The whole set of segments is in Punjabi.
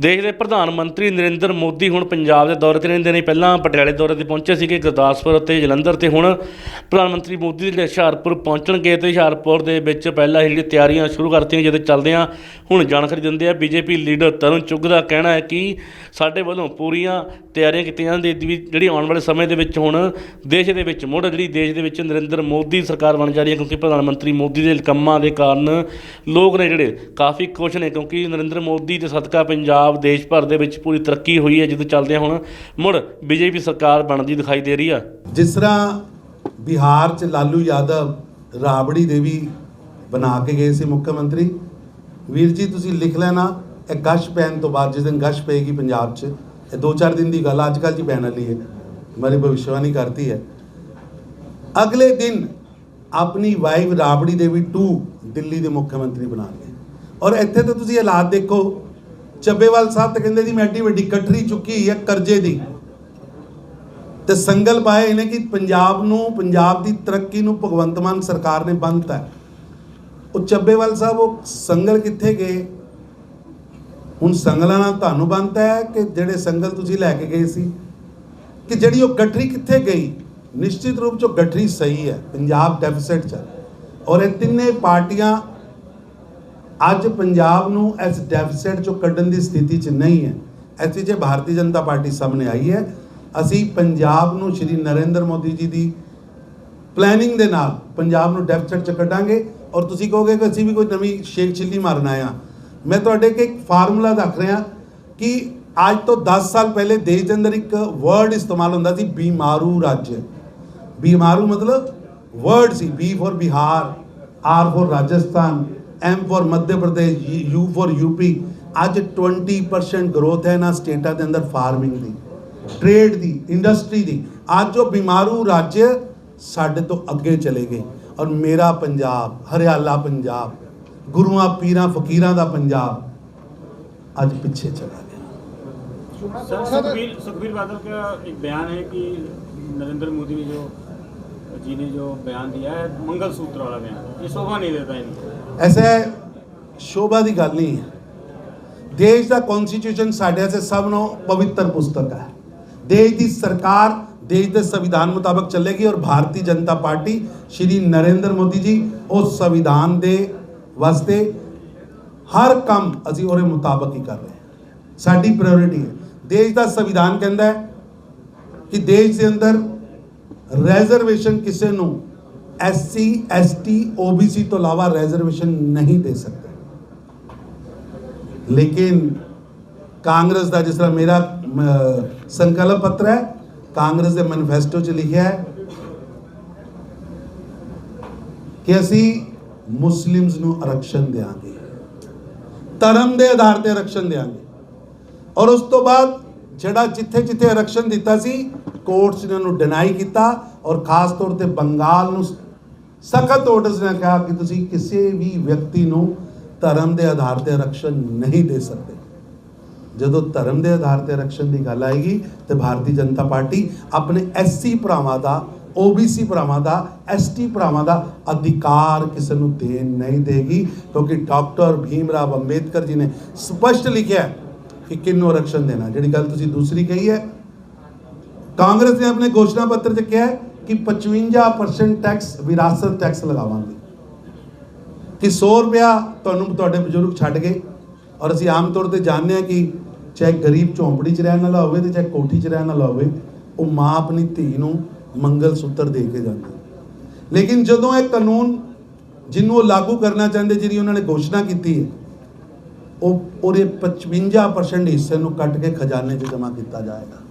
ਦੇਸ਼ ਦੇ ਪ੍ਰਧਾਨ ਮੰਤਰੀ ਨਰਿੰਦਰ ਮੋਦੀ ਹੁਣ ਪੰਜਾਬ ਦੇ ਦੌਰੇ ਤੇ ਰਹਿੰਦੇ ਨੇ। ਪਹਿਲਾਂ ਪਟਿਆਲੇ ਦੌਰੇ ਤੇ ਪਹੁੰਚੇ ਸੀਗੇ ਗੁਰਦਾਸਪੁਰ ਅਤੇ ਜਲੰਧਰ ਤੇ। ਹੁਣ ਪ੍ਰਧਾਨ ਮੰਤਰੀ ਮੋਦੀ ਜਿਹੜੇ ਹੁਸ਼ਿਆਰਪੁਰ ਪਹੁੰਚਣਗੇ ਤੇ ਹੁਸ਼ਿਆਰਪੁਰ ਦੇ ਵਿੱਚ ਪਹਿਲਾਂ ਹੀ ਜਿਹੜੀਆਂ ਤਿਆਰੀਆਂ ਸ਼ੁਰੂ ਕਰਤੀਆਂ ਜਦੋਂ ਚੱਲਦੇ ਆ ਹੁਣ ਜਾਣਕਾਰੀ ਦਿੰਦੇ ਆ। ਬੀਜੇਪੀ ਲੀਡਰ ਤਰੁਣ ਚੁੱਗ ਦਾ ਕਹਿਣਾ ਹੈ ਕਿ ਸਾਡੇ ਵੱਲੋਂ ਪੂਰੀਆਂ ਤਿਆਰੀਆਂ ਕੀਤੀਆਂ ਜਾਂਦੀਆਂ ਵੀ ਜਿਹੜੀ ਆਉਣ ਵਾਲੇ ਸਮੇਂ ਦੇ ਵਿੱਚ ਹੁਣ ਦੇਸ਼ ਦੇ ਵਿੱਚ ਮੁੜ ਜਿਹੜੀ ਦੇਸ਼ ਦੇ ਵਿੱਚ ਨਰਿੰਦਰ ਮੋਦੀ ਸਰਕਾਰ ਬਣ ਜਾ ਰਹੀ ਹੈ ਕਿਉਂਕਿ ਪ੍ਰਧਾਨ ਮੰਤਰੀ ਮੋਦੀ ਦੇ ਕੰਮਾਂ ਦੇ ਕਾਰਨ ਲੋਕ ਨੇ ਜਿਹੜੇ ਕਾਫੀ ਖੁਸ਼ ਨੇ ਕਿਉਂਕਿ ਨਰਿੰਦਰ ਮੋਦੀ ਦੇ ਸਦਕਾ ਪੰਜਾਬ ਦੇਸ਼ ਭਰ ਦੇ ਵਿੱਚ ਪੂਰੀ ਤਰੱਕੀ ਹੋਈ ਹੈ ਜਦੋਂ ਚੱਲਦੇ ਹੁਣ ਮੁੜ ਬੀਜੇਪੀ ਸਰਕਾਰ ਬਣਦੀ ਦਿਖਾਈ ਦੇ ਰਹੀ ਆ। ਜਿਸ ਤਰ੍ਹਾਂ ਬਿਹਾਰ ਚ ਲਾਲੂ ਯਾਦਵ ਰਾਬੜੀ ਦੇਵੀ ਬਣਾ ਕੇ ਗਏ ਸੀ ਮੁੱਖ ਮੰਤਰੀ, ਵੀਰ ਜੀ ਤੁਸੀਂ ਲਿਖ ਲੈਣਾ, ਇਹ ਗਸ਼ ਪੈਣ ਤੋਂ ਬਾਅਦ ਜਿਸ ਦਿਨ ਗਸ਼ ਪਏਗੀ ਪੰਜਾਬ ਚ, ਇਹ 2-4 ਦਿਨ ਦੀ ਗੱਲ ਅੱਜ ਕੱਲ ਜੀ ਪੈਣ ਵਾਲੀ ਹੈ ਮੇਰੀ ਭਵਿਸ਼ਵਾਣੀ ਕਰਤੀ ਹੈ। ਅਗਲੇ ਦਿਨ ਆਪਣੀ ਵਾਈਫ ਰਾਬੜੀ ਦੇਵੀ 2 ਦਿੱਲੀ ਦੇ ਮੁੱਖ ਮੰਤਰੀ ਬਣਾਉਣਗੇ ਔਰ ਇੱਥੇ ਤਾਂ ਤੁਸੀਂ ਹਾਲਾਤ ਦੇਖੋ ਚੱਬੇਵਾਲ ਸਾਹਿਬ ਤਾਂ ਕਹਿੰਦੇ ਜੀ ਮੈਂ ਐਡੀ ਵੱਡੀ ਕਟਰੀ ਚੁੱਕੀ ਹੈ ਕਰਜ਼ੇ ਦੀ। ਤੇ ਸੰਗਲ ਪਾਏ ਨੇ ਕਿ ਪੰਜਾਬ ਨੂੰ, ਪੰਜਾਬ ਦੀ ਤਰੱਕੀ ਨੂੰ ਭਗਵੰਤ ਮਾਨ ਸਰਕਾਰ ਨੇ ਬੰਨਤਾ ਉਹ ਚੱਬੇਵਾਲ ਸਾਹਿਬ, ਉਹ ਸੰਗਲ ਕਿੱਥੇ ਗਏ? ਹੁਣ ਸੰਗਲਾਂ ਨਾਲ ਤੁਹਾਨੂੰ ਬੰਨਤਾ ਹੈ ਕਿ ਜਿਹੜੇ ਸੰਗਲ ਤੁਸੀਂ ਲੈ ਕੇ ਗਏ ਸੀ, ਕਿ ਜਿਹੜੀ ਉਹ ਗਠਰੀ ਕਿੱਥੇ ਗਈ? ਨਿਸ਼ਚਿਤ ਰੂਪ ਚ ਉਹ ਗਠਰੀ ਸਹੀ ਹੈ, ਪੰਜਾਬ ਡੈਫਿਸਿਟ ਚ। ਔਰ ਇਹ ਤਿੰਨੇ ਪਾਰਟੀਆਂ ਅੱਜ ਪੰਜਾਬ ਨੂੰ ਇਸ ਡੈਫਿਸਿਟ ਚੋਂ ਕੱਢਣ ਦੀ ਸਥਿਤੀ 'ਚ ਨਹੀਂ ਹੈ। ਐਸੀ ਜੇ ਭਾਰਤੀ ਜਨਤਾ ਪਾਰਟੀ ਸਾਹਮਣੇ ਆਈ ਹੈ। ਅਸੀਂ ਪੰਜਾਬ ਨੂੰ ਸ਼੍ਰੀ ਨਰਿੰਦਰ ਮੋਦੀ ਜੀ ਦੀ ਪਲੈਨਿੰਗ ਦੇ ਨਾਲ ਪੰਜਾਬ ਨੂੰ ਡੈਫਿਸਿਟ 'ਚ ਕੱਢਾਂਗੇ ਔਰ ਤੁਸੀਂ ਕਹੋਗੇ ਕਿ ਅਸੀਂ ਵੀ ਕੋਈ ਨਵੀਂ ਸ਼ੇਖ ਛਿੱਲੀ ਮਾਰਨ ਆਏ ਹਾਂ। ਮੈਂ ਤੁਹਾਡੇ ਅੱਗੇ ਇੱਕ ਫਾਰਮੂਲਾ ਦੱਸ ਰਿਹਾ ਕਿ ਅੱਜ ਤੋਂ 10 ਸਾਲ ਪਹਿਲੇ ਦੇਸ਼ ਦੇ ਅੰਦਰ ਇੱਕ ਵਰਡ ਇਸਤੇਮਾਲ ਹੁੰਦਾ ਸੀ, ਬੀਮਾਰੂ ਰਾਜ। ਬੀਮਾਰੂ ਮਤਲਬ word C B for Bihar R for Rajasthan. M for Madhya Pradesh U for UP ਅੱਜ 20% ਗਰੋਥ ਹੈ ਇਹਨਾਂ ਸਟੇਟਾਂ ਦੇ ਅੰਦਰ ਫਾਰਮਿੰਗ ਦੀ ਟ੍ਰੇਡ ਦੀ ਇੰਡਸਟਰੀ ਦੀ। ਅੱਜ ਉਹ ਬਿਮਾਰੂ ਰਾਜ ਸਾਡੇ ਤੋਂ ਅੱਗੇ ਚਲੇ ਗਏ। ਔਰ ਮੇਰਾ ਪੰਜਾਬ, ਹਰਿਆਲਾ ਪੰਜਾਬ, ਗੁਰੂਆਂ, ਪੀਰਾਂ, ਫਕੀਰਾਂ ਦਾ ਪੰਜਾਬ ਅੱਜ ਪਿੱਛੇ ਚਲਾ ਗਿਆ। ਸੁਖਬੀਰ ਬਾਦਲ ਦਾ ਇੱਕ ਬਿਆਨ ਹੈ ਕਿ ਨਰਿੰਦਰ ਮੋਦੀ ने जो जी ने जो ਬਿਆਨ दिया है मंगल सूत्र वाला बयान ये शोभा नहीं देता इनको ਐਸਾ ਸ਼ੋਭਾ ਦੀ ਗੱਲ ਨਹੀਂ ਹੈ। ਦੇਸ਼ ਦਾ ਕਨਸਟੀਟਿਊਸ਼ਨ ਸਾਡੇ ਵਾਸਤੇ ਸਭ ਨੂੰ ਪਵਿੱਤਰ ਪੁਸਤਕ ਹੈ। ਦੇਸ਼ ਦੀ ਸਰਕਾਰ ਦੇਸ਼ ਦੇ ਸੰਵਿਧਾਨ ਮੁਤਾਬਕ ਚੱਲੇਗੀ ਔਰ ਭਾਰਤੀ ਜਨਤਾ ਪਾਰਟੀ ਸ਼੍ਰੀ ਨਰਿੰਦਰ ਮੋਦੀ ਜੀ ਉਸ ਸੰਵਿਧਾਨ ਦੇ ਵਾਸਤੇ ਹਰ ਕੰਮ ਅਸੀਂ ਉਹਦੇ ਮੁਤਾਬਕ ਹੀ ਕਰ ਰਹੇ ਹਾਂ। ਸਾਡੀ ਪ੍ਰਾਇੋਰਟੀ ਹੈ। ਦੇਸ਼ ਦਾ ਸੰਵਿਧਾਨ ਕਹਿੰਦਾ ਹੈ ਕਿ ਦੇਸ਼ ਦੇ ਅੰਦਰ ਰਿਜ਼ਰਵੇਸ਼ਨ ਕਿਸੇ ਨੂੰ ਐਸਸੀ ਐਸਟੀ ਓਬੀਸੀ ਤੋਂ ਇਲਾਵਾ ਰਿਜ਼ਰਵੇਸ਼ਨ ਨਹੀਂ ਦੇ ਸਕਦੇ। ਲੇਕਿਨ ਕਾਂਗਰਸ ਦਾ ਜਿਸ ਤਰ੍ਹਾਂ ਮੇਰਾ ਸੰਕਲਪ ਪੱਤਰ ਹੈ, ਕਾਂਗਰਸ ਦੇ ਮੈਨੀਫੈਸਟੋ 'ਚ ਲਿਖਿਆ ਹੈ ਕਿ ਅਸੀਂ ਮੁਸਲਿਮਸ ਨੂੰ ਆਰਕਸ਼ਨ ਦੇਵਾਂਗੇ ਧਰਮ ਦੇ ਆਧਾਰ ਤੇ ਆਰਕਸ਼ਨ ਦੇਵਾਂਗੇ ਔਰ ਉਸ ਤੋਂ ਬਾਅਦ ਜਿਹੜਾ ਜਿੱਥੇ ਜਿੱਥੇ ਆਰਕਸ਼ਨ ਦਿੱਤਾ ਸੀ ਕੋਰਟਸ ਨੇ ਉਹਨੂੰ ਡਿਨਾਈ ਕੀਤਾ ਔਰ ਖਾਸ ਤੌਰ ਤੇ ਬੰਗਾਲ ਨੂੰ ਸਖਤ ਆਰਡਰਸ ਨੇ ਕਿਹਾ ਕਿ ਤੁਸੀਂ ਕਿਸੇ ਵੀ ਵਿਅਕਤੀ ਨੂੰ ਧਰਮ ਦੇ ਆਧਾਰ ਤੇ ਆਰਕਸ਼ਣ ਨਹੀਂ ਦੇ ਸਕਦੇ। ਜਦੋਂ ਧਰਮ ਦੇ ਆਧਾਰ ਤੇ ਆਰਕਸ਼ਣ ਦੀ ਗੱਲ ਆਏਗੀ ਤੇ ਭਾਰਤੀ ਜਨਤਾ ਪਾਰਟੀ ਆਪਣੇ ਐਸਸੀ ਭਰਾਵਾਂ ਦਾ ਓਬੀਸੀ ਭਰਾਵਾਂ ਦਾ ਐਸਟੀ ਭਰਾਵਾਂ ਦਾ ਅਧਿਕਾਰ ਕਿਸੇ ਨੂੰ ਦੇਣ ਨਹੀਂ ਦੇਗੀ, ਕਿਉਂਕਿ ਡਾਕਟਰ ਭੀਮ ਰਾਵ ਅੰਬੇਦਕਰ ਜੀ ਨੇ ਸਪਸ਼ਟ ਲਿਖਿਆ ਕਿ ਕਿੰਨੂੰ ਆਰਕਸ਼ਣ ਦੇਣਾ। ਜਿਹੜੀ ਗੱਲ ਤੁਸੀਂ ਦੂਸਰੀ ਕਹੀ ਹੈ, ਕਾਂਗਰਸ ਨੇ ਆਪਣੇ ਘੋਸ਼ਣਾ ਪੱਤਰ 'ਚ ਕਿਹਾ ਕਿ 55% ਟੈਕਸ ਵਿਰਾਸਤ ਟੈਕਸ ਲਗਾਵਾਂਗੇ। ਕਿ 100 ਰੁਪਿਆ ਤੁਹਾਨੂੰ ਤੁਹਾਡੇ ਬਜ਼ੁਰਗ ਛੱਡ ਗਏ ਔਰ ਅਸੀਂ ਆਮ ਤੌਰ ਤੇ ਜਾਣਦੇ ਹਾਂ ਕਿ ਚਾਹੇ ਗਰੀਬ ਝੌਂਪੜੀ 'ਚ ਰਹਿਣ ਵਾਲਾ ਹੋਵੇ ਤੇ ਚਾਹੇ ਕੋਠੀ 'ਚ ਰਹਿਣ ਵਾਲਾ ਹੋਵੇ, ਉਹ ਮਾਂ ਆਪਣੀ ਧੀ ਨੂੰ ਮੰਗਲ ਸੂਤਰ ਦੇ ਕੇ ਜਾਂਦੀ ਲੇਕਿਨ ਜਦੋਂ ਇਹ ਕਾਨੂੰਨ ਜਿਹਨੂੰ ਉਹ ਲਾਗੂ ਕਰਨਾ ਚਾਹੁੰਦੇ, ਜਿਹੜੀ ਉਹਨਾਂ ਨੇ ਘੋਸ਼ਣਾ ਕੀਤੀ ਹੈ, ਉਹ ਉਹਦੇ 55% ਹਿੱਸੇ ਨੂੰ ਕੱਟ ਕੇ ਖਜ਼ਾਨੇ 'ਚ ਜਮ੍ਹਾਂ ਕੀਤਾ ਜਾਏਗਾ।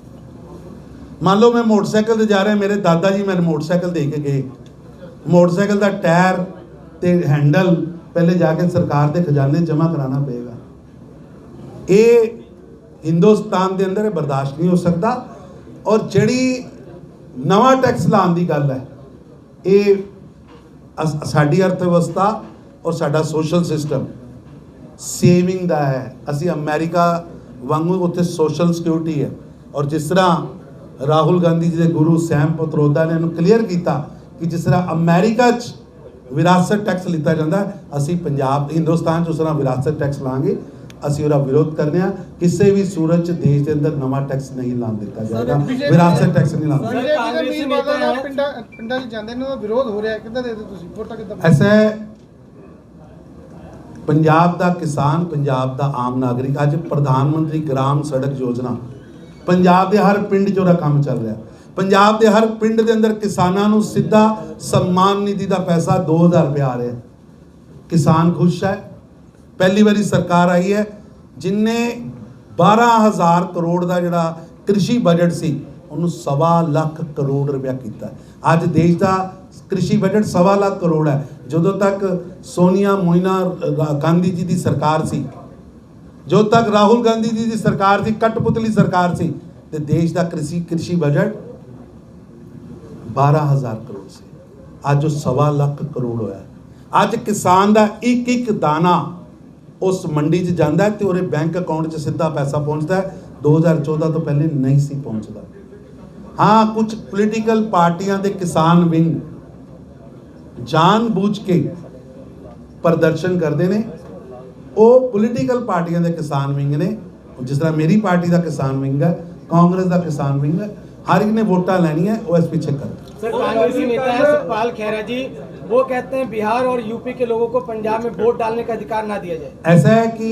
ਮੰਨ ਲਓ ਮੈਂ ਮੋਟਰਸਾਈਕਲ ਤੇ ਜਾ ਰਿਹਾ, ਮੇਰੇ ਦਾਦਾ ਜੀ ਮੈਨੂੰ ਮੋਟਰਸਾਈਕਲ ਦੇ ਕੇ ਗਏ। ਮੋਟਰਸਾਈਕਲ ਦਾ ਟਾਇਰ ਤੇ ਹੈਂਡਲ ਪਹਿਲੇ ਜਾ ਕੇ ਸਰਕਾਰ ਦੇ ਖਜ਼ਾਨੇ ਜਮ੍ਹਾਂ ਕਰਾਉਣਾ ਪਏਗਾ। ਇਹ ਹਿੰਦੁਸਤਾਨ ਦੇ ਅੰਦਰ ਬਰਦਾਸ਼ਤ ਨਹੀਂ ਹੋ ਸਕਦਾ ਔਰ ਜਿਹੜੀ ਨਵਾਂ ਟੈਕਸ ਲਾਉਣ ਦੀ ਗੱਲ ਹੈ, ਇਹ ਸਾਡੀ ਅਰਥ ਵਿਵਸਥਾ ਔਰ ਸਾਡਾ ਸੋਸ਼ਲ ਸਿਸਟਮ ਸੇਵਿੰਗ ਦਾ ਹੈ। ਅਸੀਂ ਅਮਰੀਕਾ ਵਾਂਗੂ ਉੱਥੇ ਸੋਸ਼ਲ ਸਿਕਿਉਰਿਟੀ ਹੈ ਔਰ ਜਿਸ ਤਰ੍ਹਾਂ ਰਾਹੁਲ ਗਾਂਧੀ ਜੀ ਦੇ ਗੁਰੂ ਸੈਮ ਪਤਰੋਦਾ ਨੇ ਇਹਨੂੰ ਕਲੀਅਰ ਕੀਤਾ ਕਿ ਜਿਸ ਤਰ੍ਹਾਂ ਅਮਰੀਕਾ 'ਚ ਵਿਰਾਸਤ ਟੈਕਸ ਲਿੱਤਾ ਜਾਂਦਾ ਅਸੀਂ ਪੰਜਾਬ ਹਿੰਦੁਸਤਾਨ 'ਚ ਉਸ ਤਰ੍ਹਾਂ ਵਿਰਾਸਤ ਟੈਕਸ ਲਾਂਗੇ ਅਸੀਂ ਉਹਦਾ ਵਿਰੋਧ ਕਰਨੇ ਆ ਕਿਸੇ ਵੀ ਸੂਰਤ ਚ ਦੇਸ਼ ਦੇ ਅੰਦਰ ਨਵਾਂ ਟੈਕਸ ਨਹੀਂ ਲਾਉਣ ਦਿੱਤਾ ਜਾਏਗਾ ਵਿਰਾਸਤ ਟੈਕਸ ਨਹੀਂ ਲਾਉਣਾ ਬੀਜੇਪੀ ਦੇ ਕਾਂਗਰਸੀ ਮੀਰ ਨੇਤਾ ਬਾਦਲ ਦਾ ਹੈ। ਪਿੰਡਾਂ ਪਿੰਡਾਂ 'ਚ ਜਾਂਦੇ ਨੇ ਉਹਦਾ ਵਿਰੋਧ ਹੋ ਰਿਹਾ ਕਿੱਦਾਂ ਦੇ ਤੁਸੀਂ ਵੋਟਾਂ ਕਿੱਦਾਂ ਐਸਾ ਪੰਜਾਬ ਦਾ ਕਿਸਾਨ ਪੰਜਾਬ ਦਾ ਆਮ ਨਾਗਰਿਕ ਅੱਜ ਪ੍ਰਧਾਨ ਮੰਤਰੀ ਗ੍ਰਾਮ ਸੜਕ ਯੋਜਨਾ ਪੰਜਾਬ ਦੇ ਹਰ ਪਿੰਡ 'ਚ ਉਹਦਾ ਕੰਮ ਚੱਲ ਰਿਹਾ। ਪੰਜਾਬ ਦੇ ਹਰ ਪਿੰਡ ਦੇ ਅੰਦਰ ਕਿਸਾਨਾਂ ਨੂੰ ਸਿੱਧਾ ਸਨਮਾਨ ਨਿਧੀ ਦਾ ਪੈਸਾ 2000 ਰੁਪਏ ਆ ਰਿਹਾ ਕਿਸਾਨ ਖੁਸ਼ ਹੈ। ਪਹਿਲੀ ਵਾਰੀ ਸਰਕਾਰ ਆਈ ਹੈ। ਜਿਨੇ 12000 ਕਰੋੜ ਦਾ ਜਿਹੜਾ ਕ੍ਰਿਸ਼ੀ ਬਜਟ ਸੀ, ਉਹਨੂੰ ਸਵਾ ਲੱਖ ਕਰੋੜ ਰੁਪਇਆ ਕੀਤਾ ਅੱਜ ਦੇਸ਼ ਦਾ ਕ੍ਰਿਸ਼ੀ ਬਜਟ ਸਵਾ ਲੱਖ ਕਰੋੜ ਹੈ। ਜਦੋਂ ਤੱਕ ਸੋਨੀਆ ਮੋਇਨਾ ਗਾਂਧੀ ਜੀ ਦੀ ਸਰਕਾਰ ਸੀ ਜੋ ਤੱਕ ਰਾਹੁਲ ਗਾਂਧੀ ਜੀ ਦੀ ਸਰਕਾਰ ਸੀ, ਕਟਪੁਤਲੀ ਸਰਕਾਰ ਸੀ, ਤੇ ਦੇਸ਼ ਦਾ ਕ੍ਰਿਸ਼ੀ ਕ੍ਰਿਸ਼ੀ ਬਜਟ 12000 ਕਰੋੜ ਸੀ। ਅੱਜ ਉਹ ਸਵਾ ਲੱਖ ਕਰੋੜ ਹੋਇਆ ਅੱਜ ਕਿਸਾਨ ਦਾ ਇੱਕ ਇੱਕ ਦਾਣਾ ਉਸ ਮੰਡੀ 'ਚ ਜਾਂਦਾ ਤੇ ਉਹਦੇ ਬੈਂਕ ਅਕਾਊਂਟ 'ਚ ਸਿੱਧਾ ਪੈਸਾ ਪਹੁੰਚਦਾ ਹੈ। 2014 ਤੋਂ ਪਹਿਲੇ ਨਹੀਂ ਸੀ ਪਹੁੰਚਦਾ। ਹਾਂ, ਕੁਝ ਪੋਲੀਟੀਕਲ ਪਾਰਟੀਆਂ ਦੇ ਕਿਸਾਨ ਵਿੰਗ ਜਾਣ ਬੁੱਝ ਕੇ ਪ੍ਰਦਰਸ਼ਨ ਕਰਦੇ ਨੇ। ਉਹ ਪੋਲੀਟੀਕਲ ਪਾਰਟੀਆਂ ਦੇ ਕਿਸਾਨ ਵਿੰਗ ਨੇ ਜਿਸ ਤਰ੍ਹਾਂ ਮੇਰੀ ਪਾਰਟੀ ਦਾ ਕਿਸਾਨ ਵਿੰਗ ਹੈ ਕਾਂਗਰਸ ਦਾ ਕਿਸਾਨ ਵਿੰਗ ਹੈ ਹਰ ਇੱਕ ਨੇ ਵੋਟਾਂ ਲੈਣੀਆਂ ਉਹ ਇਸ ਪਿੱਛੇ ਕਰ सर कांग्रेसी नेता है सुखपाल खेरा जी वो कहते हैं बिहार और यूपी के लोगों को पंजाब में वोट डालने का अधिकार ना दिया जाए ਐਸਾ ਹੈ ਕਿ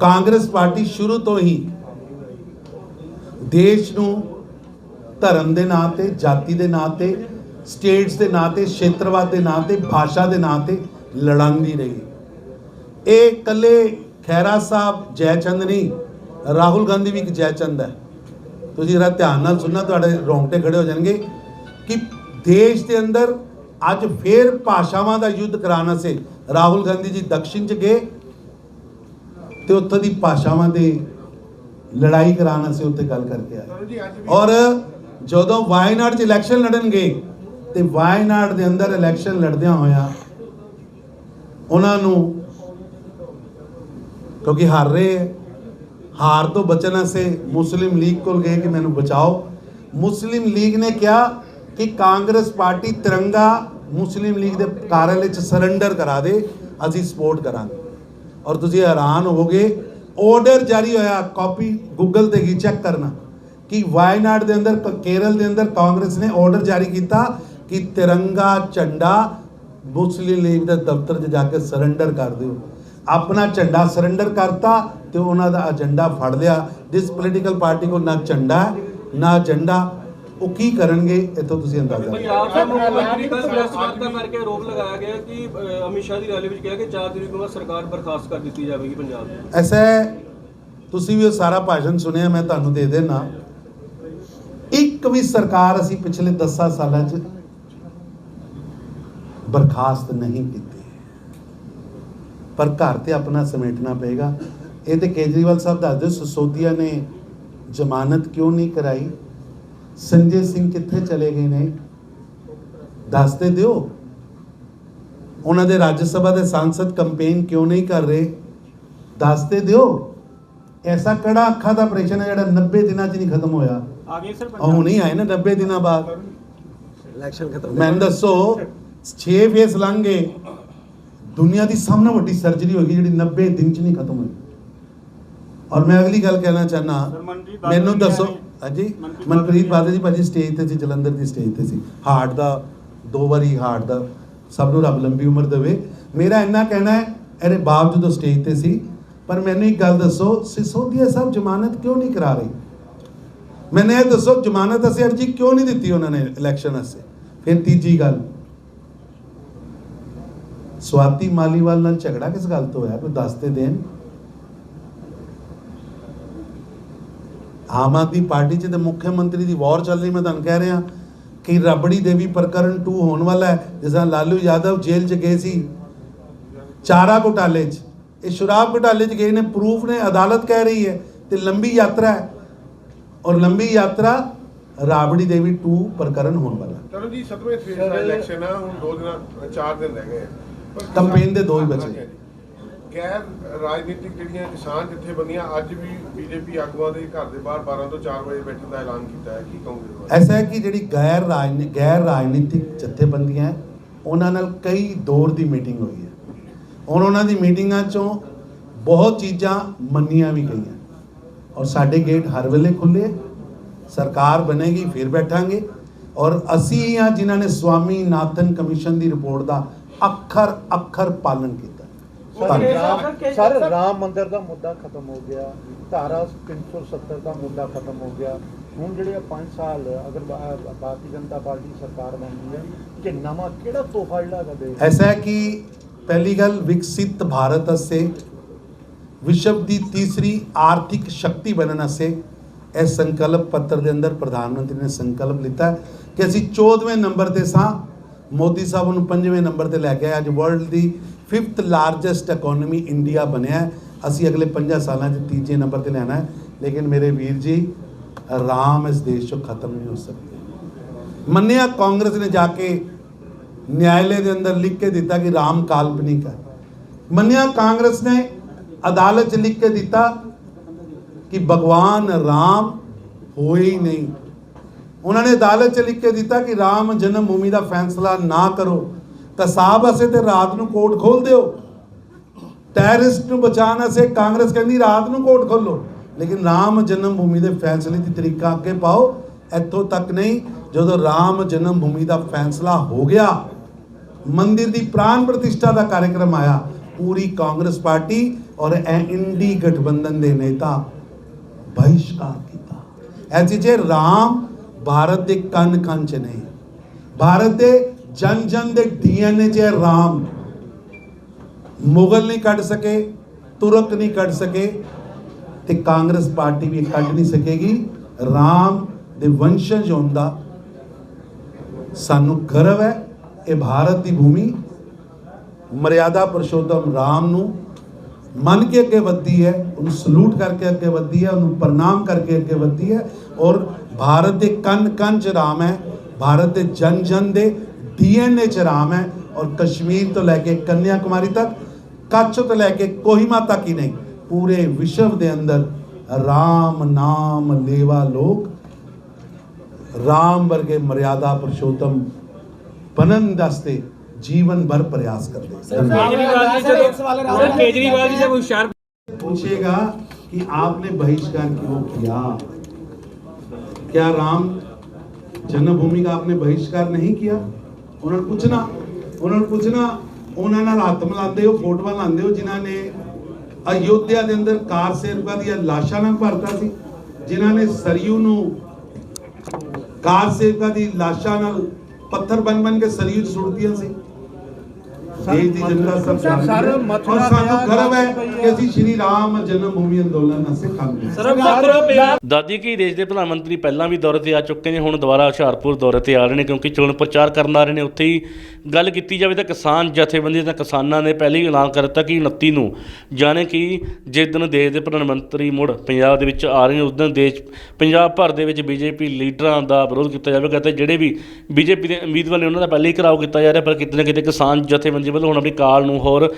ਕਾਂਗਰਸ ਪਾਰਟੀ ਸ਼ੁਰੂ ਤੋਂ ਹੀ ਦੇਸ਼ ਨੂੰ ਧਰਮ ਦੇ ਨਾਂ ਤੇ ਜਾਤੀ ਦੇ ਨਾਂ ਤੇ ਸਟੇਟਸ ਦੇ ਨਾਂ ਤੇ ਖੇਤਰਵਾਦ ਦੇ ਨਾਂ ਤੇ ਭਾਸ਼ਾ ਦੇ ਨਾਂ ਤੇ ਲੜਾਉਂਦੀ ਰਹੀ ਇਹ ਕੱਲੇ ਖੈਰਾ ਸਾਹਿਬ ਜੈਚੰਦ ਨਹੀਂ ਰਾਹੁਲ ਗਾਂਧੀ ਵੀ ਇੱਕ ਜੈਚੰਦ ਹੈ। ਤੁਸੀਂ ਜਰਾ ਧਿਆਨ ਨਾਲ ਸੁਣਨਾ ਤੁਹਾਡੇ ਰੋਂਗਟੇ ਖੜੇ ਹੋ ਜਾਣਗੇ ਕਿ ਦੇਸ਼ ਦੇ ਅੰਦਰ ਅੱਜ ਫੇਰ ਭਾਸ਼ਾਵਾਂ ਦਾ ਯੁੱਧ ਕਰਾਉਣ ਵਾਸਤੇ ਰਾਹੁਲ ਗਾਂਧੀ ਜੀ ਦਕਸ਼ਿਣ ਚ ਗਏ ਤੇ ਉੱਥੋਂ ਦੀ ਭਾਸ਼ਾਵਾਂ ਦੇ ਲੜਾਈ ਕਰਾਉਣ ਵਾਸਤੇ ਉੱਥੇ ਗੱਲ ਕਰਕੇ ਆਏ। ਔਰ ਜਦੋਂ ਵਾਇਨਾਡ 'ਚ ਇਲੈਕਸ਼ਨ ਲੜਨਗੇ ਤੇ ਵਾਇਨਾਡ ਦੇ ਅੰਦਰ ਇਲੈਕਸ਼ਨ ਲੜਦਿਆਂ ਹੋਇਆ ਉਹਨਾਂ ਨੂੰ ਕਿਉਂਕਿ ਹਾਰ ਰਹੇ ਹੈ। ਹਾਰ ਤੋਂ ਬਚਣ ਵਾਸਤੇ ਮੁਸਲਿਮ ਲੀਗ ਕੋਲ ਗਏ ਕਿ ਮੈਨੂੰ ਬਚਾਓ। ਮੁਸਲਿਮ ਲੀਗ ਨੇ ਕਿਹਾ ਕਿ ਕਾਂਗਰਸ ਪਾਰਟੀ ਤਿਰੰਗਾ ਮੁਸਲਿਮ ਲੀਗ ਦੇ ਕਾਰਜਾਲੇ 'ਚ ਸਰੈਂਡਰ ਕਰਾ ਦੇ। ਅਸੀਂ ਸਪੋਰਟ ਕਰਾਂਗੇ। ਔਰ ਤੁਸੀਂ ਹੈਰਾਨ ਹੋਵੋਗੇ ਆਰਡਰ ਜਾਰੀ ਹੋਇਆ ਕਾਪੀ ਗੂਗਲ ਤੇ ਹੀ ਚੈੱਕ ਕਰਨਾ ਕਿ ਵਾਇਨਾਡ ਦੇ ਅੰਦਰ ਕੇਰਲ ਦੇ ਅੰਦਰ ਕਾਂਗਰਸ ਨੇ ਆਰਡਰ ਜਾਰੀ ਕੀਤਾ ਕਿ ਤਿਰੰਗਾ ਝੰਡਾ ਮੁਸਲਿਮ ਲੀਗ ਦੇ ਦਫ਼ਤਰ 'ਚ ਜਾ ਕੇ ਸਰੈਂਡਰ ਕਰ ਦਿਓ। ਆਪਣਾ ਝੰਡਾ ਸਰੈਂਡਰ ਕਰਤਾ ਤੇ ਉਹਨਾਂ ਦਾ ਏਜੰਡਾ ਫੜ ਲਿਆ। ਜਿਸ ਪੋਲੀਟੀਕਲ ਪਾਰਟੀ ਕੋਲ ਨਾ ਝੰਡਾ ਨਾ ਏਜੰਡਾ ਉਹ ਕੀ ਕਰਨਗੇ ਇੱਥੋਂ ਤੁਸੀਂ ਅੰਦਾਜ਼ਾ। ਪੰਜਾਬ ਦੇ ਮੁੱਖ ਮੰਤਰੀ ਦਾ ਪ੍ਰੈਸ ਵਾਰਤਾ ਕਰਕੇ ਆਰੋਪ ਲਗਾਇਆ ਗਿਆ ਕਿ ਅਮਿਤ ਸ਼ਾਹ ਦੀ ਰੈਲੀ ਵਿੱਚ ਕਿਹਾ ਕਿ 4 ਤਰੀਕ ਨੂੰ ਸਰਕਾਰ ਬਰਖਾਸਤ ਕਰ ਦਿੱਤੀ ਜਾਵੇਗੀ ਪੰਜਾਬ ਦੀ ਐਸਾ ਤੁਸੀਂ ਵੀ ਉਹ ਸਾਰਾ ਭਾਸ਼ਣ ਸੁਣਿਆ ਮੈਂ ਤੁਹਾਨੂੰ ਦੇ ਦੇਣਾ ਇੱਕ ਵੀ ਸਰਕਾਰ ਅਸੀਂ ਪਿਛਲੇ 10 ਸਾਲਾਂ 'ਚ ਬਰਖਾਸਤ ਨਹੀਂ ਕੀਤੀ। ਪਰ ਘਰ ਤੇ ਆਪਣਾ ਸਮੇਟਣਾ ਪਏਗਾ। ਇਹ ਤੇ ਕੇਜਰੀਵਾਲ ਸਾਹਿਬ ਦੱਸਦੇ ਸਸੋਦੀਆ ਨੇ ਜ਼ਮਾਨਤ ਕਿਉਂ ਨਹੀਂ ਕਰਾਈ? ਸੰਜੇ ਸਿੰਘ ਕਿੱਥੇ ਚਲੇ ਗਏ ਨੇ? ਦੱਸਦੇ ਦਿਓ। ਉਹਨਾਂ ਦੇ ਰਾਜ ਸਭਾ ਦੇ ਸੰਸਦ ਕੈਂਪੇਨ ਕਿਉਂ ਨਹੀਂ ਕਰ ਰਹੇ? ਦੱਸਦੇ ਦਿਓ। ਐਸਾ ਕਿਹੜਾ ਅੱਖਾਂ ਦਾ ਆਪਰੇਸ਼ਨ ਹੈ ਜਿਹੜਾ 90 ਦਿਨਾਂ 'ਚ ਨਹੀਂ ਖਤਮ ਹੋਇਆ। ਆ ਗਏ ਸਰ ਹੁਣ ਹੀ ਆਏ ਨਾ 90 ਦਿਨਾਂ ਬਾਅਦ। ਇਲੈਕਸ਼ਨ ਖਤਮ ਮੈਨੂੰ ਦੱਸੋ 6 ਫੇਸ ਲੰਘ ਗਏ। ਦੁਨੀਆ ਦੀ ਸਭ ਤੋਂ ਵੱਡੀ ਸਰਜਰੀ ਹੋਈ ਜਿਹੜੀ 90 ਦਿਨ 'ਚ ਨਹੀਂ ਖਤਮ ਹੋਈ। ਔਰ ਮੈਂ ਅਗਲੀ ਗੱਲ ਕਹਿਣਾ ਚਾਹਨਾ ਮੈਨੂੰ ਦੱਸੋ। ਹਾਂਜੀ ਮਨਪ੍ਰੀਤ ਬਾਦਲ ਜੀ ਭਾਜੀ ਸਟੇਜ ਤੇ ਸੀ ਜਲੰਧਰ ਦੀ ਸਟੇਜ ਤੇ ਸੀ। ਹਾਰਟ ਦਾ ਦੋ ਵਾਰੀ ਹਾਰਟ ਦਾ ਸਭ ਨੂੰ ਰੱਬ ਲੰਬੀ ਉਮਰ ਦੇਵੇ। ਮੇਰਾ ਇੰਨਾ ਕਹਿਣਾ ਹੈ ਇਹਦੇ ਬਾਵਜੂਦ ਉਹ ਸਟੇਜ ਤੇ ਸੀ। ਪਰ ਮੈਨੂੰ ਇੱਕ ਗੱਲ ਦੱਸੋ ਸਿਸੋਦੀਆ ਸਾਹਿਬ ਜ਼ਮਾਨਤ ਕਿਉਂ ਨਹੀਂ ਕਰਾ ਰਹੀ? ਮੈਨੇ ਇਹ ਦੱਸੋ ਜ਼ਮਾਨਤ ਅਸੀਂ ਅਰਜੀ ਕਿਉਂ ਨਹੀਂ ਦਿੱਤੀ ਉਹਨਾਂ ਨੇ ਇਲੈਕਸ਼ਨ ਵਾਸਤੇ? ਫਿਰ ਤੀਜੀ ਗੱਲ ਸਵਾਤੀ ਮਾਲੀਵਾਲ ਨਾਲ ਝਗੜਾ ਕਿਸ ਗੱਲ ਤੋਂ ਹੋਇਆ? ਕੋਈ ਦੱਸ ਤੇ ਦੇਣ। ਆਮ ਆਦਮੀ ਪਾਰਟੀ 'ਚ ਤੇ ਮੁੱਖ ਮੰਤਰੀ ਦੀ ਵਾਰ ਚੱਲ ਰਹੀ, ਮੈਂ ਤੁਹਾਨੂੰ ਕਹਿ ਰਿਹਾ, ਕਿ ਰਬੜੀ ਦੇਵੀ ਪ੍ਰਕਰਨ 2 ਹੋਣ ਵਾਲਾ ਹੈ। ਜਿਸ ਤਰ੍ਹਾਂ ਲਾਲੂ ਯਾਦਵ ਜੇਲ੍ਹ 'ਚ ਗਏ ਸੀ, ਚਾਰਾ ਘੁਟਾਲੇ 'ਚ। ਇਹ ਸ਼ਰਾਬ ਘੁਟਾਲੇ 'ਚ ਗਏ ਨੇ ਪ੍ਰੂਫ ਨੇ, ਅਦਾਲਤ ਕਹਿ ਰਹੀ ਹੈ, ਤੇ ਲੰਬੀ ਯਾਤਰਾ ਹੈ। ਔਰ ਲੰਬੀ ਯਾਤਰਾ ਰਾਬੜੀ ਦੇਵੀ 2 ਪ੍ਰਕਰਨ ਹੋਣ ਵਾਲਾ। ਚਲੋ ਜੀ ਸਤਵੇਂ ਫੇਜ਼ ਦਾ ਇਲੈਕਸ਼ਨ ਆ, ਹੁਣ ਦੋ ਦਿਨ, ਚਾਰ ਦਿਨ ਰਹਿ ਗਏ। ਆ। Campaign ਦੇ ਦੋ ਹੀ ਬਚੇ। ਗੈਰ ਰਾਜਨੀਤਿਕ ਜਿਹੜੀਆਂ ਕਿਸਾਨ ਜਥੇਬੰਦੀਆਂ ਅੱਜ ਵੀ ਬੀਜੇਪੀ ਆਗੂਆਂ ਦੇ ਘਰ ਦੇ ਬਾਹਰ 12 ਤੋਂ 4 ਵਜੇ ਬੈਠਣ ਦਾ ਐਲਾਨ ਕੀਤਾ ਹੈ ਕੀ ਕਹੋਗੇ? ਐਸਾ ਹੈ ਕਿ ਜਿਹੜੀ ਗੈਰ ਰਾਜਨੀ ਗੈਰ ਰਾਜਨੀਤਿਕ ਜਥੇਬੰਦੀਆਂ ਉਹਨਾਂ ਨਾਲ ਕਈ ਦੌਰ ਦੀ ਮੀਟਿੰਗ ਹੋਈ ਹੈ ਹੁਣ ਉਹਨਾਂ ਦੀ ਮੀਟਿੰਗਾਂ ਚੋਂ ਬਹੁਤ ਚੀਜ਼ਾਂ ਮੰਨੀਆਂ ਵੀ ਗਈਆਂ ਔਰ ਸਾਡੇ ਗੇਟ ਹਰ ਵੇਲੇ ਖੁੱਲੇ। ਸਰਕਾਰ ਬਣੇਗੀ ਫਿਰ ਬੈਠਾਂਗੇ ਔਰ ਅਸੀਂ ਹਾਂ ਜਿਨ੍ਹਾਂ ਨੇ ਸਵਾਮੀ ਨਾਥਨ ਕਮਿਸ਼ਨ ਦੀ ਰਿਪੋਰਟ ਦਾ ਅੱਖਰ ਅੱਖਰ ਪਾਲਣ ਕੀਤਾ। ਸਰ ਰਾਮ ਮੰਦਿਰ ਦਾ ਮੁੱਦਾ ਖਤਮ ਹੋ ਗਿਆ। ਧਾਰਾ 370 ਦਾ ਮੁੱਦਾ ਖਤਮ ਹੋ ਗਿਆ। ਹੁਣ ਜਿਹੜੇ 5 ਸਾਲ ਅਗਰ ਭਾਰਤੀ ਜਨਤਾ ਪਾਰਟੀ ਸਰਕਾਰ ਬਣਦੀ ਹੈ ਕਿ ਨਵਾਂ ਕਿਹੜਾ ਤੋਹਫਾ ਜਿਹੜਾ ਦੇ ਐਸਾ ਹੈ ਕਿ ਪਹਿਲੀ ਗੱਲ ਵਿਕਸਿਤ ਭਾਰਤ ਅਸੇ ਵਿਸ਼ਵ ਦੀ ਤੀਸਰੀ ਆਰਥਿਕ ਸ਼ਕਤੀ ਬਣਨ ਅਸੇ ਇਹ ਸੰਕਲਪ ਪੱਤਰ ਦੇ ਅੰਦਰ ਪ੍ਰਧਾਨ ਮੰਤਰੀ ਨੇ ਸੰਕਲਪ ਲਿੱਤਾ ਕਿ ਅਸੀਂ 14ਵੇਂ ਨੰਬਰ ਤੇ ਸਾਂ। ਮੋਦੀ ਸਾਹਿਬ ਨੂੰ ਪੰਜਵੇਂ ਨੰਬਰ ਤੇ ਲੈ ਕੇ ਆਏ। ਅੱਜ ਵਰਲਡ ਦੀ 5th ਲਾਰਜੈਸਟ ਇਕਨੋਮੀ ਇੰਡੀਆ ਬਣਿਆ ਅਸੀਂ ਅਗਲੇ 5 ਸਾਲਾਂ 'ਚ ਤੀਜੇ ਨੰਬਰ ਤੇ ਲੈਣਾ ਹੈ। ਲੇਕਿਨ ਮੇਰੇ ਵੀਰ ਜੀ, ਰਾਮ ਇਸ ਦੇਸ਼ 'ਚੋਂ ਖਤਮ ਨਹੀਂ ਹੋ ਸਕਦੇ। ਮੰਨਿਆ ਕਾਂਗਰਸ ਨੇ ਜਾ ਕੇ ਨਿਆਇਲੇ ਦੇ ਅੰਦਰ ਲਿਖ ਕੇ ਦਿੱਤਾ ਕਿ ਰਾਮ ਕਾਲਪਨਿਕ ਹੈ। ਮੰਨਿਆ ਕਾਂਗਰਸ ਨੇ ਅਦਾਲਤ 'ਚ ਲਿਖ ਕੇ ਦਿੱਤਾ ਕਿ ਭਗਵਾਨ ਰਾਮ ਹੋਏ ਹੀ ਨਹੀਂ। ਉਹਨਾਂ ਨੇ ਅਦਾਲਤ 'ਚ ਲਿਖ ਕੇ ਦਿੱਤਾ ਕਿ ਰਾਮ ਜਨਮ ਭੂਮੀ ਦਾ ਫੈਸਲਾ ਨਾ ਕਰੋ। ਤਾਂ ਸਾਹਿਬ ਅਸੇ ਤੇ ਰਾਤ ਨੂੰ ਕੋਰਟ ਖੋਲ ਦਿਓ। ਟੈਰਰਿਸਟ ਨੂੰ ਬਚਾਉਣ ਅਸੇ ਕਾਂਗਰਸ ਕਹਿੰਦੀ ਰਾਤ ਨੂੰ ਕੋਰਟ ਖੋਲੋ। ਲੇਕਿਨ ਰਾਮ ਜਨਮ ਭੂਮੀ ਦੇ ਫੈਸਲੇ ਦੀ ਤਰੀਕਾ ਅੱਗੇ ਪਾਓ। ਇੱਥੋਂ ਤੱਕ ਨਹੀਂ, ਜਦੋਂ ਰਾਮ ਜਨਮ ਭੂਮੀ ਦਾ ਫੈਸਲਾ ਹੋ ਗਿਆ, ਮੰਦਿਰ ਦੀ ਪ੍ਰਾਨ ਪ੍ਰਤਿਸ਼ਠਾ ਦਾ ਕਾਰਜਕ੍ਰਮ ਆਇਆ। ਪੂਰੀ ਕਾਂਗਰਸ ਪਾਰਟੀ ਔਰ ਇਹ ਇੰਡੀ ਗਠਬੰਧਨ ਦੇ ਨੇਤਾ ਬਹਿਸ਼ਕਾਰ ਕੀਤਾ। ਐਸੀ ਜੇ ਰਾਮ ਭਾਰਤ ਦੇ ਕੰਨ ਕੰਨ ਚ ਨਹੀਂ ਭਾਰਤ ਦੇ ਜਨ ਜਨ ਦੇ ਡੀਐਨਏ ਚ ਹੈ ਰਾਮ ਮੁਗਲ ਨਹੀਂ ਕੱਢ ਸਕੇ ਤੁਰਕ ਨਹੀਂ ਕੱਢ ਸਕੇ ਤੇ ਕਾਂਗਰਸ ਪਾਰਟੀ ਵੀ ਕੱਢ ਨਹੀਂ ਸਕੇਗੀ ਰਾਮ ਦੇ ਵੰਸ਼ਜ ਹੋਣ ਸਾਨੂੰ ਗਰਵ ਹੈ ਇਹ ਭਾਰਤ ਦੀ ਭੂਮੀ ਮਰਿਆਦਾ ਪੁਰਸ਼ੋਤਮ ਰਾਮ ਨੂੰ ਮੰਨ ਕੇ ਅੱਗੇ ਵੱਧਦੀ ਹੈ ਉਹਨੂੰ ਸਲੂਟ ਕਰਕੇ ਅੱਗੇ ਵੱਧਦੀ ਹੈ ਉਹਨੂੰ ਪ੍ਰਣਾਮ ਕਰਕੇ ਅੱਗੇ ਵੱਧਦੀ ਹੈ ਔਰ भारत के कन कन च राम है भारत के जन जन दे डीएनए च राम है और कश्मीर तो लैके कन्याकुमारी तक कच्छ तो लैके कोहिमा तक ही नहीं पूरे विश्व के अंदर राम नाम लेवा लोग राम वर्गे मर्यादा पुरुषोत्तम बनन दस्ते जीवन भर प्रयास कर करते पूछेगा कि आपने बहिष्कार क्यों किया? क्या राम जन्मभूमि का आपने बहिष्कार नहीं किया ਉਹਨਾਂ ਨੂੰ ਪੁੱਛਣਾ ਉਹਨਾਂ ਨੂੰ ਪੁੱਛਣਾ ਉਹਨਾਂ ਨਾਲ ਹੱਥ ਮਿਲਾਉਂਦੇ ਹੋ ਫੋਟੋਆਂ ਲਾਉਂਦੇ ਹੋ ਜਿਨ੍ਹਾਂ ਨੇ ਅਯੋਧਿਆ ਦੇ ਅੰਦਰ ਕਾਰ ਸੇਵਕਾਂ ਦੀਆਂ ਲਾਸ਼ਾਂ ਨਾਲ ਭਰਤਾ ਸੀ ਜਿਨ੍ਹਾਂ ਨੇ ਸਰਯੂ ਨੂੰ ਕਾਰ ਸੇਵਕਾਂ ਦੀ ਲਾਸ਼ਾਂ ਨਾਲ ਪੱਥਰ ਬਨ ਬਨ ਕੇ ਸਰਯੂ 'ਚ ਸੁੱਟਦੀਆਂ ਸੀ ਦੇਸ਼ ਦੀ ਜਨਤਾ ਸਭ ਸਰ, ਜਾਣਦੀ ਹੈ। ਸਾਨੂੰ ਗਰਵ ਹੈ। ਕਿ ਅਸੀਂ ਸ਼੍ਰੀ ਰਾਮ ਜਨਮ ਭੂਮੀ ਅੰਦੋਲਨ ਅਸੀਂ ਕੰਮ ਕੀਤਾ ਦਾਦੀ ਕੀ ਦੇਸ਼ ਦੇ ਪ੍ਰਧਾਨ ਮੰਤਰੀ ਪਹਿਲਾਂ ਵੀ ਦੌਰੇ ਤੇ ਆ ਚੁੱਕੇ ਨੇ ਹੁਣ ਦੁਬਾਰਾ ਹੁਸ਼ਿਆਰਪੁਰ ਦੌਰੇ ਤੇ ਆ ਰਹੇ ਨੇ ਕਿਉਂਕਿ ਚੋਣ ਪ੍ਰਚਾਰ ਕਰਨ ਆ ਰਹੇ ਨੇ ਉੱਥੇ ਹੀ ਗੱਲ ਕੀਤੀ ਜਾਵੇ ਤਾਂ ਕਿਸਾਨ ਜਥੇਬੰਦੀ ਤਾਂ ਕਿਸਾਨਾਂ ਨੇ ਪਹਿਲੇ ਹੀ ਐਲਾਨ ਕਰ ਦਿੱਤਾ ਕਿ 29 ਨੂੰ ਜਾਣੇ ਕਿ ਜਿਸ ਦਿਨ ਦੇਸ਼ ਦੇ ਪ੍ਰਧਾਨ ਮੰਤਰੀ ਮੁੜ ਪੰਜਾਬ ਦੇ ਵਿੱਚ ਆ ਰਹੇ ਨੇ ਉਸ ਦਿਨ ਦੇਸ਼ ਪੰਜਾਬ ਭਰ ਦੇ ਵਿੱਚ ਬੀਜੇਪੀ ਲੀਡਰਾਂ ਦਾ ਵਿਰੋਧ ਕੀਤਾ ਜਾਵੇਗਾ ਤੇ ਜਿਹੜੇ ਵੀ ਬੀਜੇਪੀ ਦੇ ਉਮੀਦਵਾਰ ਨੇ ਉਹਨਾਂ ਦਾ ਪਹਿਲੇ ਹੀ ਘਿਰਾਓ ਕੀਤਾ ਜਾ ਰਿਹਾ ਪਰ ਕਿਤੇ ਨਾ ਕਿਤੇ ਕਿਸਾਨ ਜਥੇਬੰਦੀ ਵੱਲੋਂ ਹੁਣ ਆਪਣੀ ਕਾਲ ਨੂੰ ਹੋਰ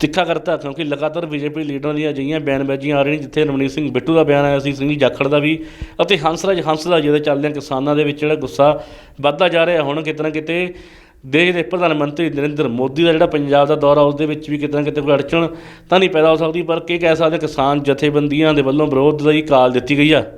ਤਿੱਖਾ ਕਰਤਾ ਕਿਉਂਕਿ ਲਗਾਤਾਰ ਬੀਜੇਪੀ ਲੀਡਰਾਂ ਦੀਆਂ ਅਜਿਹੀਆਂ ਬਿਆਨਬਾਜ਼ੀਆਂ ਆ ਰਹੀਆਂ ਨੇ, ਜਿੱਥੇ ਰਮਨੀਤ ਸਿੰਘ ਬਿੱਟੂ ਦਾ ਬਿਆਨ ਆਇਆ ਸੀ ਸੁਨੀਲ ਜਾਖੜ ਦਾ ਵੀ, ਅਤੇ ਹੰਸਰਾਜ ਹੰਸ ਦਾ ਜਿਹਦੇ ਚੱਲਦਿਆਂ ਕਿਸਾਨਾਂ ਦੇ ਵਿੱਚ ਜਿਹੜਾ ਗੁੱਸਾ ਵੱਧਦਾ ਜਾ ਰਿਹਾ, ਹੁਣ ਕਿਤੇ ਨਾ ਕਿਤੇ ਦੇਸ਼ ਦੇ ਪ੍ਰਧਾਨ ਮੰਤਰੀ ਨਰਿੰਦਰ ਮੋਦੀ ਦਾ ਜਿਹੜਾ ਪੰਜਾਬ ਦਾ ਦੌਰਾ, ਉਸ ਦੇ ਵਿੱਚ ਵੀ ਕਿਤੇ ਨਾ ਕਿਤੇ ਕੋਈ ਅੜਚਣ ਤਾਂ ਨਹੀਂ ਪੈਦਾ ਹੋ ਸਕਦੀ, ਪਰ ਕੀ ਕਹਿ ਸਕਦੇ ਕਿਸਾਨ ਜਥੇਬੰਦੀਆਂ ਦੇ ਵੱਲੋਂ ਵਿਰੋਧ ਦੀ ਕਾਲ ਦਿੱਤੀ ਗਈ ਆ?